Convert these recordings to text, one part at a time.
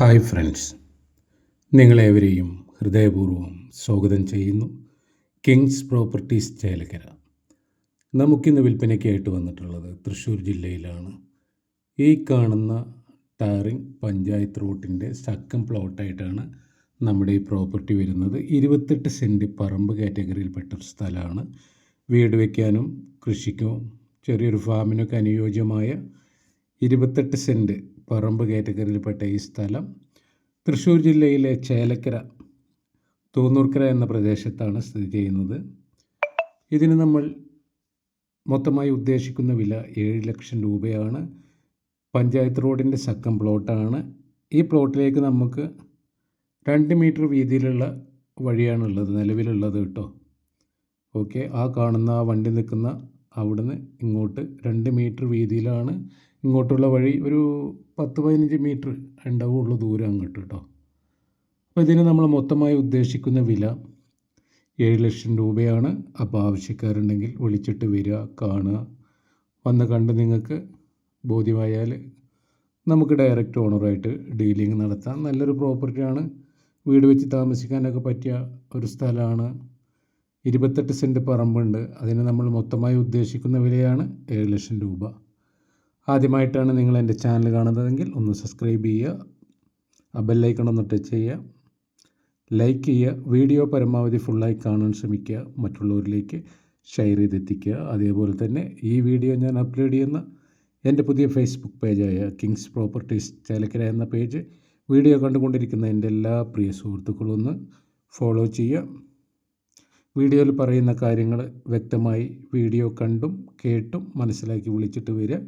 Hi friends. നിങ്ങളേവരെയും ഹൃദയപൂർവം സ്വാഗതം ചെയ്യുന്നു. Kings Properties Chelakkara. നമുക്കിന്ന് വിൽപ്പനയ്ക്കായിട്ട് വന്നിട്ടുള്ളത് തൃശ്ശൂർ ജില്ലയിലാണ്. ഈ കാണുന്ന ടാറിങ് പഞ്ചായത്ത് റോട്ടിന്റെ സക്കം പ്ലോട്ടായിട്ടാണ് നമ്മുടെ ഈ പ്രോപ്പർട്ടി വരുന്നത്. ഇരുപത്തെട്ട് സെന്റ് പറമ്പ് കാറ്റഗറിയിൽപ്പെട്ട ഒരു സ്ഥലമാണ്. വീട് വയ്ക്കാനും കൃഷിക്കും ചെറിയൊരു ഫാമിനൊക്കെ അനുയോജ്യമായ ഇരുപത്തെട്ട് സെന്റ് പറമ്പ് കാറ്റഗറിയിൽപ്പെട്ട ഈ സ്ഥലം തൃശ്ശൂർ ജില്ലയിലെ ചേലക്കര തൂന്നൂർക്കര എന്ന പ്രദേശത്താണ് സ്ഥിതി ചെയ്യുന്നത്. ഇതിന് നമ്മൾ മൊത്തമായി ഉദ്ദേശിക്കുന്ന വില ഏഴ് ലക്ഷം രൂപയാണ്. പഞ്ചായത്ത് റോഡിന്റെ സക്കം പ്ലോട്ടാണ് ഈ പ്ലോട്ടിലേക്ക് നമുക്ക് രണ്ട് മീറ്റർ വീതിയിലുള്ള വഴിയാണുള്ളത് നിലവിലുള്ളത് കേട്ടോ. ഓക്കെ ആ കാണുന്ന ആ വണ്ടി നിൽക്കുന്ന അവിടുന്ന് ഇങ്ങോട്ട് രണ്ട് മീറ്റർ വീതിയിലാണ് ഇങ്ങോട്ടുള്ള വഴി ഒരു പത്ത് പതിനഞ്ച് മീറ്റർ ഉണ്ടാവുള്ളൂ ദൂരം അങ്ങോട്ട് കേട്ടോ. അപ്പോൾ ഇതിന് നമ്മൾ മൊത്തമായി ഉദ്ദേശിക്കുന്ന വില ഏഴ് ലക്ഷം രൂപയാണ്. അപ്പോൾ ആവശ്യക്കാരുണ്ടെങ്കിൽ വിളിച്ചിട്ട് വരിക കാണുക. വന്ന് കണ്ട് നിങ്ങൾക്ക് ബോധ്യമായാൽ നമുക്ക് ഡയറക്റ്റ് ഓണറായിട്ട് ഡീലിംഗ് നടത്താം. നല്ലൊരു പ്രോപ്പർട്ടിയാണ് വീട് വെച്ച് താമസിക്കാനൊക്കെ പറ്റിയ ഒരു സ്ഥലമാണ്. ഇരുപത്തെട്ട് സെന്റ് പറമ്പുണ്ട്. അതിന് നമ്മൾ മൊത്തമായി ഉദ്ദേശിക്കുന്ന വിലയാണ് ഏഴ് ലക്ഷം രൂപ. ആദ്യമായിട്ടാണ് നിങ്ങൾ എന്റെ ചാനൽ കാണുന്നതെങ്കിൽ ഒന്ന് സബ്സ്ക്രൈബ് ചെയ്യുക ആ ബെല്ലൈക്കൺ ഒന്ന് ടച്ച് ചെയ്യുക ലൈക്ക് ചെയ്യുക വീഡിയോ പരമാവധി ഫുള്ളായി കാണാൻ ശ്രമിക്കുക മറ്റുള്ളവരിലേക്ക് ഷെയർ ചെയ്തെത്തിക്കുക. അതേപോലെ തന്നെ ഈ വീഡിയോ ഞാൻ അപ്ലോഡ് ചെയ്യുന്ന എന്റെ പുതിയ ഫേസ്ബുക്ക് പേജായ കിങ്സ് പ്രോപ്പർട്ടീസ് ചേലക്കര എന്ന പേജ് വീഡിയോ കണ്ടുകൊണ്ടിരിക്കുന്ന എന്റെ എല്ലാ പ്രിയ സുഹൃത്തുക്കളും ഒന്ന് ഫോളോ ചെയ്യുക. വീഡിയോയിൽ പറയുന്ന കാര്യങ്ങൾ വ്യക്തമായി വീഡിയോ കണ്ടും കേട്ടും മനസ്സിലാക്കി വിളിച്ചിട്ട് വരിക.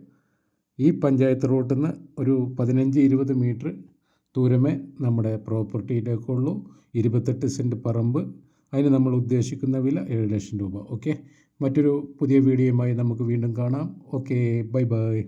ഈ പഞ്ചായത്ത് റോട്ടിൽ നിന്ന് ഒരു പതിനഞ്ച് ഇരുപത് മീറ്റർ ദൂരമേ നമ്മുടെ പ്രോപ്പർട്ടിയിലേക്ക് ഉള്ളൂ ഇരുപത്തെട്ട് സെന്റ് പറമ്പ്. അതിന് നമ്മൾ ഉദ്ദേശിക്കുന്ന വില ഏഴ് ലക്ഷം രൂപ. ഓക്കെ? മറ്റൊരു പുതിയ വീഡിയോയുമായി നമുക്ക് വീണ്ടും കാണാം. Okay bye bye.